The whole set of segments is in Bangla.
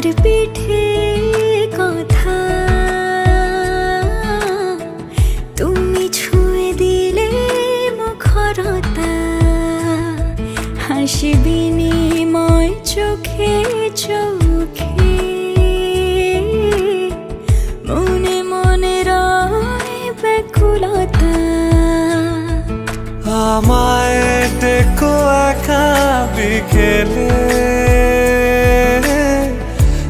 তার পিঠে কথা। তুমি ছুঁয়ে দিলে মুখরতা। হাসি চোখে চোখে। মনে মনে রয় ব্যাকুলতা। আমায় দেখো একা বিকেলে।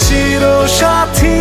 চির সাথী